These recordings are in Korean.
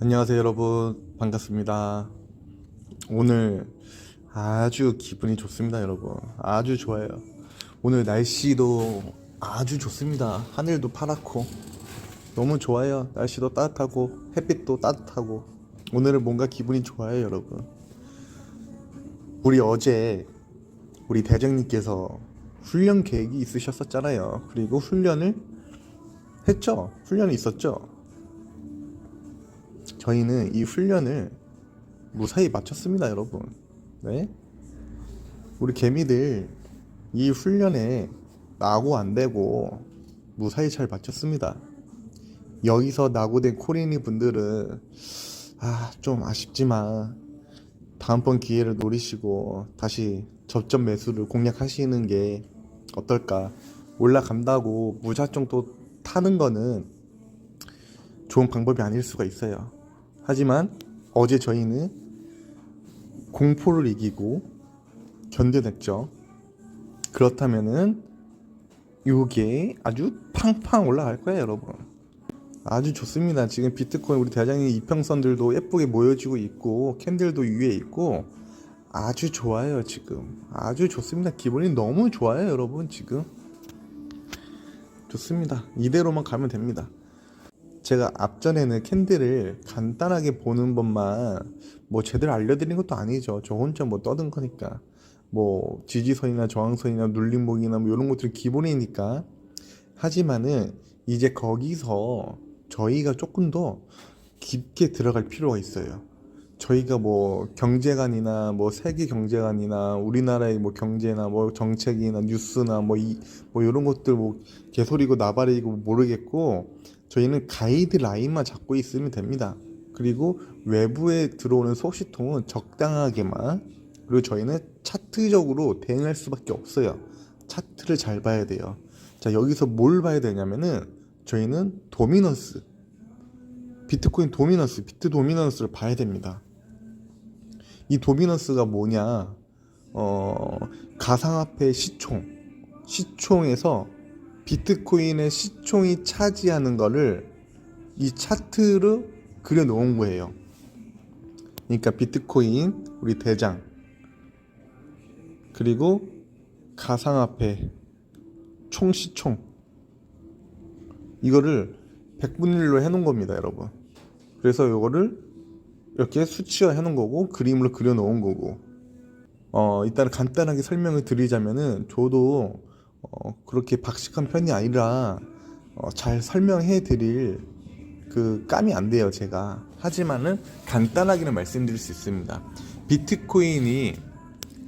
안녕하세요 여러분. 반갑습니다. 오늘 아주 기분이 좋습니다 여러분. 아주 좋아요. 오늘 날씨도 아주 좋습니다. 하늘도 파랗고 너무 좋아요. 날씨도 따뜻하고 햇빛도 따뜻하고 오늘은 뭔가 기분이 좋아요 여러분. 우리 어제 우리 대장님께서 훈련 계획이 있으셨었잖아요. 그리고 훈련을 했죠? 훈련이 있었죠 저희는 이 훈련을 무사히 마쳤습니다, 여러분. 네? 우리 개미들 이 훈련에 낙오 안 되고 무사히 잘 마쳤습니다. 여기서 낙오된 코리니 분들은 아, 좀 아쉽지만 다음번 기회를 노리시고 다시 접점 매수를 공략하시는 게 어떨까? 올라간다고 무작정 또 타는 거는 좋은 방법이 아닐 수가 있어요. 하지만 어제 저희는 공포를 이기고 견뎌냈죠. 그렇다면은 이게 아주 팡팡 올라갈 거예요, 여러분. 아주 좋습니다. 지금 비트코인 우리 대장님 이평선들도 예쁘게 모여지고 있고 캔들도 위에 있고 아주 좋아요, 지금. 아주 좋습니다. 기분이 너무 좋아요, 여러분, 지금. 좋습니다. 이대로만 가면 됩니다. 제가 앞전에는 캔들을 간단하게 보는 법만 뭐 제대로 알려드린 것도 아니죠. 저 혼자 뭐 떠든 거니까. 뭐 지지선이나 저항선이나 눌림목이나 뭐 이런 것들이 기본이니까. 하지만은 이제 거기서 저희가 조금 더 깊게 들어갈 필요가 있어요. 저희가 뭐 경제관이나 뭐 세계 경제관이나 우리나라의 뭐 경제나 뭐 정책이나 뉴스나 뭐 이뭐 이런 것들 뭐 개소리고 나발이고 모르겠고 저희는 가이드 라인만 잡고 있으면 됩니다. 그리고 외부에 들어오는 소식통은 적당하게만 그리고 저희는 차트적으로 대응할 수밖에 없어요. 차트를 잘 봐야 돼요. 자 여기서 뭘 봐야 되냐면은 저희는 도미넌스 비트코인 도미넌스 비트 도미넌스를 봐야 됩니다. 이 도미넌스가 뭐냐? 어 가상화폐 시총 시총에서 비트코인의 시총이 차지하는 거를 이 차트로 그려 놓은 거예요. 그러니까 비트코인 우리 대장 그리고 가상화폐 총 시총 이거를 100분의 1로 해 놓은 겁니다, 여러분. 그래서 이거를 이렇게 수치화 해 놓은 거고 그림으로 그려 놓은 거고 어 일단 간단하게 설명을 드리자면은 저도 어, 그렇게 박식한 편이 아니라 어, 잘 설명해 드릴 그 감이 안 돼요 제가. 하지만은 간단하게는 말씀드릴 수 있습니다. 비트코인이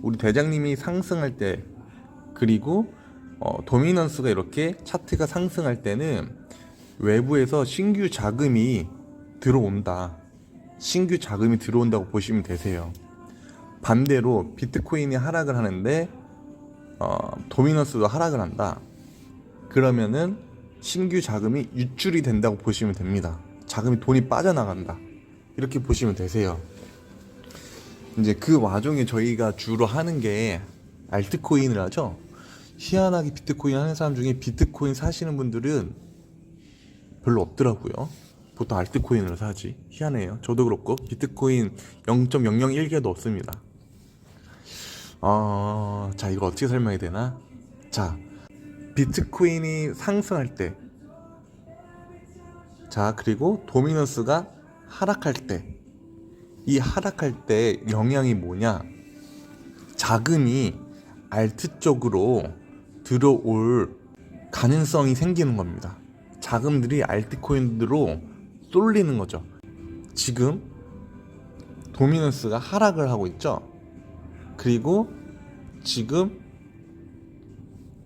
우리 대장님이 상승할 때 그리고 어, 도미넌스가 이렇게 차트가 상승할 때는 외부에서 신규 자금이 들어온다. 신규 자금이 들어온다고 보시면 되세요. 반대로 비트코인이 하락을 하는데 어, 도미넌스도 하락을 한다. 그러면은 신규 자금이 유출이 된다고 보시면 됩니다. 자금이 돈이 빠져나간다. 이렇게 보시면 되세요. 이제 그 와중에 저희가 주로 하는 게 알트코인을 하죠. 희한하게 비트코인 하는 사람 중에 비트코인 사시는 분들은 별로 없더라고요. 보통 알트코인을 사지. 희한해요. 저도 그렇고 비트코인 0.001개도 없습니다. 어, 자, 이거 어떻게 설명해야 되나? 자, 비트코인이 상승할 때, 자, 그리고 도미넌스가 하락할 때, 이 하락할 때 영향이 뭐냐? 자금이 알트 쪽으로 들어올 가능성이 생기는 겁니다. 자금들이 알트코인으로 쏠리는 거죠. 지금 도미넌스가 하락을 하고 있죠. 그리고 지금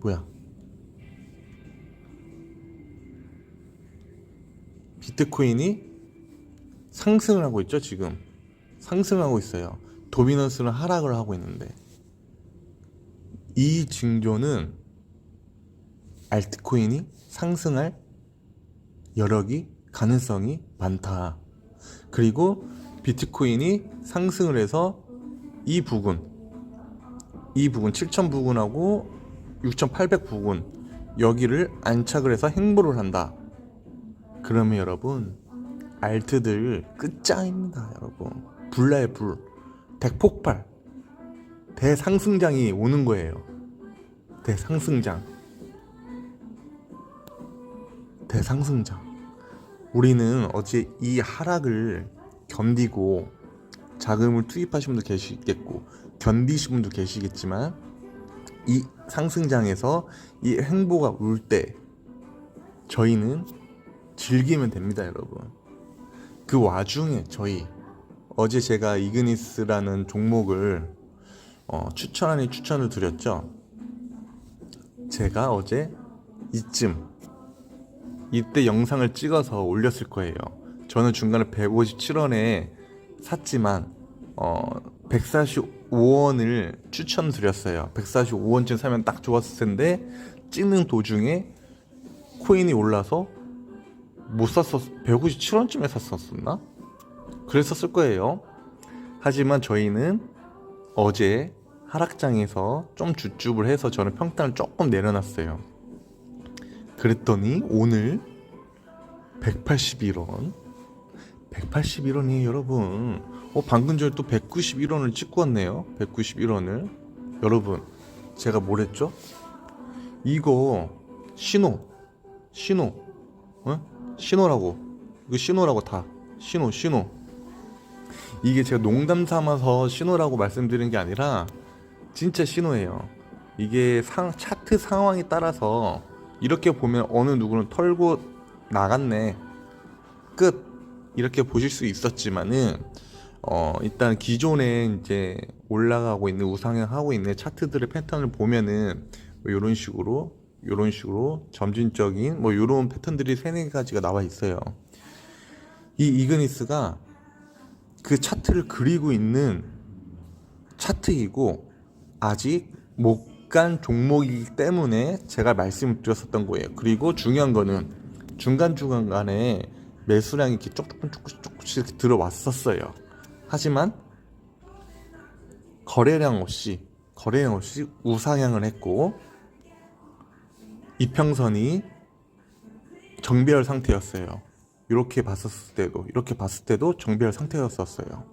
뭐야? 비트코인이 상승을 하고 있죠, 지금. 상승하고 있어요. 도미넌스는 하락을 하고 있는데. 이 징조는 알트코인이 상승할 여력이 가능성이 많다. 그리고 비트코인이 상승을 해서 이 부근 이 부근 7000 부근하고 6800 부근 여기를 안착을 해서 행보를 한다. 그러면 여러분 알트들 끝장입니다, 여러분. 불나의 불, 대폭발, 대상승장이 오는 거예요. 대상승장, 대상승장. 우리는 어제 이 하락을 견디고 자금을 투입하신 분도 계시겠고 견디신 분도 계시겠지만 이 상승장에서 이 행보가 올때 저희는 즐기면 됩니다, 여러분. 그 와중에 저희 어제 제가 이그니스라는 종목을 어, 추천 아닌 추천을 드렸죠. 제가 어제 이쯤 이때 영상을 찍어서 올렸을 거예요. 저는 중간에 157원에 샀지만 어 145 원을 추천드렸어요. 145원쯤 사면 딱 좋았을 텐데 찍는 도중에 코인이 올라서 못 샀었 157원쯤에 샀었었나? 그랬었을 거예요. 하지만 저희는 어제 하락장에서 좀 주줍을 해서 저는 평단을 조금 내려놨어요. 그랬더니 오늘 181원 181원이에요 여러분 어 방금 전에 또 191원을 찍고 왔네요. 191원을. 여러분 제가 뭐랬죠? 이거 신호 신호 어? 신호라고. 이거 신호라고 다. 신호 신호. 이게 제가 농담 삼아서 신호라고 말씀드리는 게 아니라 진짜 신호예요. 이게 상, 차트 상황에 따라서 이렇게 보면 어느 누구는 털고 나갔네. 끝. 이렇게 보실 수 있었지만은 어 일단 기존에 이제 올라가고 있는 우상향 하고 있는 차트들의 패턴을 보면은 뭐 이런 식으로 이런 식으로 점진적인 뭐 이런 패턴들이 세네 가지가 나와 있어요. 이 이그니스가 그 차트를 그리고 있는 차트이고 아직 못 간 종목이기 때문에 제가 말씀드렸었던 거예요. 그리고 중요한 거는 중간 중간간에 매수량이 이렇게 조금씩 조금씩 조금씩 들어왔었어요. 하지만 거래량 없이 거래량 없이 우상향을 했고 이평선이 정배열 상태였어요. 이렇게 봤었을 때도 이렇게 봤을 때도 정배열 상태였었어요.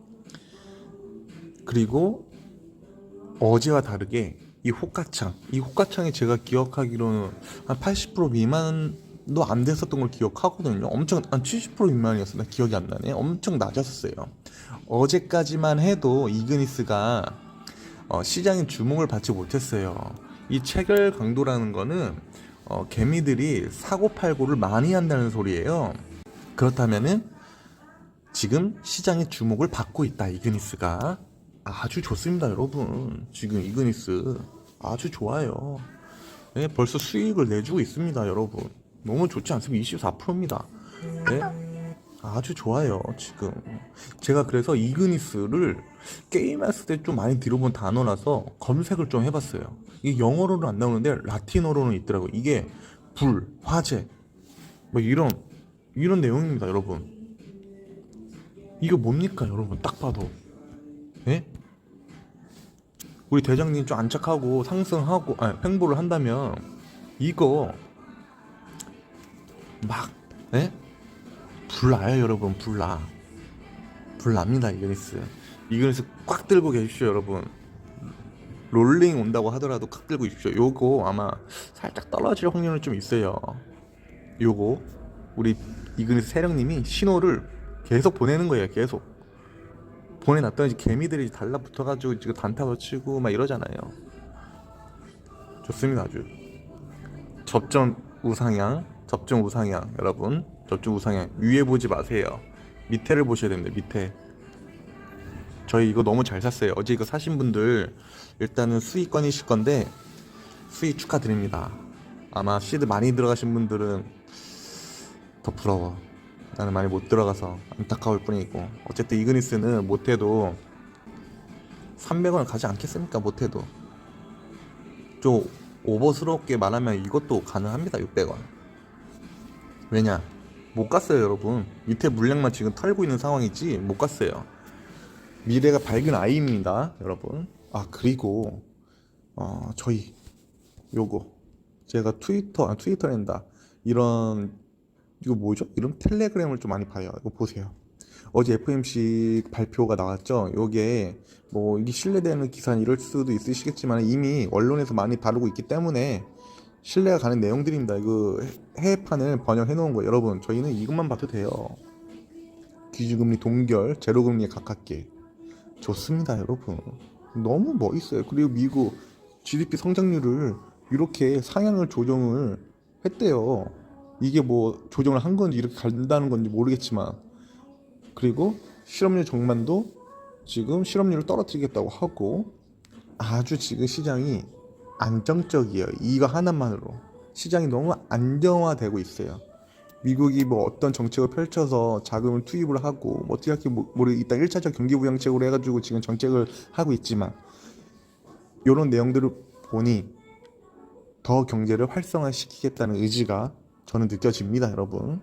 그리고 어제와 다르게 이 호가창 이 호가창이 제가 기억하기로는 한 80% 미만도 안 됐었던 걸 기억하거든요. 엄청 한 70% 미만이었어. 나 기억이 안 나네. 엄청 낮았어요. 어제까지만 해도 이그니스가 어, 시장의 주목을 받지 못했어요. 이 체결 강도라는 거는 어, 개미들이 사고 팔고를 많이 한다는 소리예요. 그렇다면은 지금 시장의 주목을 받고 있다 이그니스가 아주 좋습니다 여러분 지금 이그니스 아주 좋아요 네, 벌써 수익을 내주고 있습니다 여러분 너무 좋지 않습니까 24%입니다 네? 아주 좋아요 지금. 제가 그래서 이그니스를 게임했을 때 좀 많이 들어본 단어라서 검색을 좀 해봤어요. 이게 영어로는 안 나오는데 라틴어로는 있더라고요. 이게 불, 화재 뭐 이런 이런 내용입니다 여러분. 이거 뭡니까 여러분? 딱 봐도. 예? 우리 대장님 좀 안착하고 상승하고 아니, 횡보를 한다면 이거 막 예? 불나요 여러분? 불나. 불납니다 이그니스. 이그니스 꽉 들고 계십시오 여러분. 롤링 온다고 하더라도 꽉 들고 있십시오. 요거 아마 살짝 떨어질 확률은 좀 있어요. 요거. 우리 이그니스 세령님이 신호를 계속 보내는 거예요 계속. 보내놨더니 개미들이 달라붙어가지고 지금 단타도 치고 막 이러잖아요. 좋습니다 아주. 접점 우상향, 접점 우상향 여러분, 접점 우상향 위에 보지 마세요. 밑에를 보셔야 됩니다. 밑에. 저희 이거 너무 잘 샀어요. 어제 이거 사신 분들 일단은 수익권이실 건데 수익 축하드립니다. 아마 시드 많이 들어가신 분들은 더 부러워. 나는 많이 못 들어가서 안타까울 뿐이고 어쨌든 이그니스는 못해도 300원을 가지 않겠습니까 못해도 좀 오버스럽게 말하면 이것도 가능합니다 600원 왜냐 못 갔어요 여러분 밑에 물량만 지금 털고 있는 상황이지 못 갔어요 미래가 밝은 아이입니다 여러분 아 그리고 어 저희 요거 제가 트위터 아 트위터랜다 이런 이거 뭐죠? 이런 텔레그램을 좀 많이 봐요. 이거 보세요. 어제 FMC 발표가 나왔죠. 요게 뭐 이게 신뢰되는 기사는 이럴 수도 있으시겠지만 이미 언론에서 많이 다루고 있기 때문에 신뢰가 가는 내용들입니다. 이거 해외판을 번역해 놓은 거 여러분 저희는 이것만 봐도 돼요. 기준금리 동결, 제로금리에 가깝게 좋습니다, 여러분. 너무 멋있어요. 그리고 미국 GDP 성장률을 이렇게 상향을 조정을 했대요. 이게 뭐 조정을 한 건지 이렇게 간다는 건지 모르겠지만 그리고 실업률 정만도 지금 실업률을 떨어뜨리겠다고 하고 아주 지금 시장이 안정적이에요. 이거 하나만으로 시장이 너무 안정화되고 있어요. 미국이 뭐 어떤 정책을 펼쳐서 자금을 투입을 하고 뭐 어떻게 할지 모- 모르 일단 1차적 경기 부양책으로 해가지고 지금 정책을 하고 있지만 이런 내용들을 보니 더 경제를 활성화시키겠다는 의지가 저는 느껴집니다, 여러분.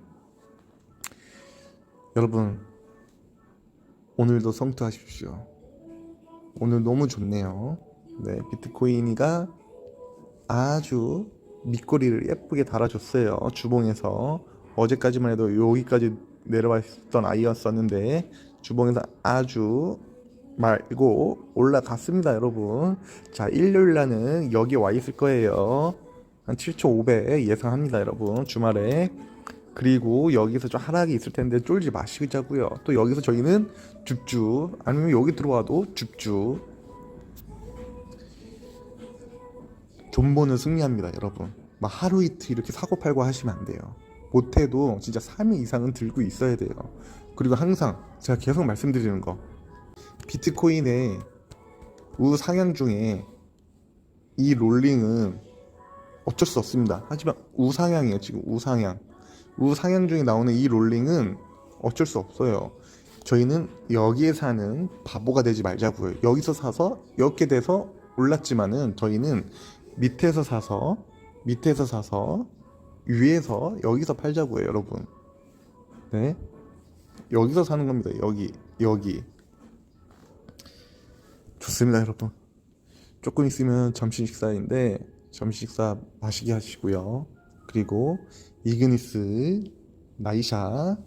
여러분 오늘도 성투하십시오. 오늘 너무 좋네요. 네, 비트코인이가 아주 밑꼬리를 예쁘게 달아줬어요. 주봉에서 어제까지만 해도 여기까지 내려와 있었던 아이였었는데 주봉에서 아주 말고 올라갔습니다, 여러분. 자, 일요일 날은 여기 와 있을 거예요. 한7,500 예상합니다, 여러분. 주말에. 그리고 여기서 좀 하락이 있을 텐데 쫄지 마시자고요. 또 여기서 저희는 줍줍 아니면 여기 들어와도 줍줍 존버는 승리합니다, 여러분. 막 하루 이틀 이렇게 사고 팔고 하시면 안 돼요. 못해도 진짜 3일 이상은 들고 있어야 돼요. 그리고 항상 제가 계속 말씀드리는 거 비트코인의 우상향 중에 이 롤링은 어쩔 수 없습니다. 하지만 우상향이에요, 지금 우상향. 우상향 중에 나오는 이 롤링은 어쩔 수 없어요. 저희는 여기에 사는 바보가 되지 말자고요. 여기서 사서 이렇게 돼서 올랐지만은 저희는 밑에서 사서 밑에서 사서 위에서 여기서 팔자고요, 여러분. 네, 여기서 사는 겁니다. 여기 여기 좋습니다, 여러분. 조금 있으면 점심 식사인데 점심 식사 맛있게 하시고요. 그리고 이그니스 나이샤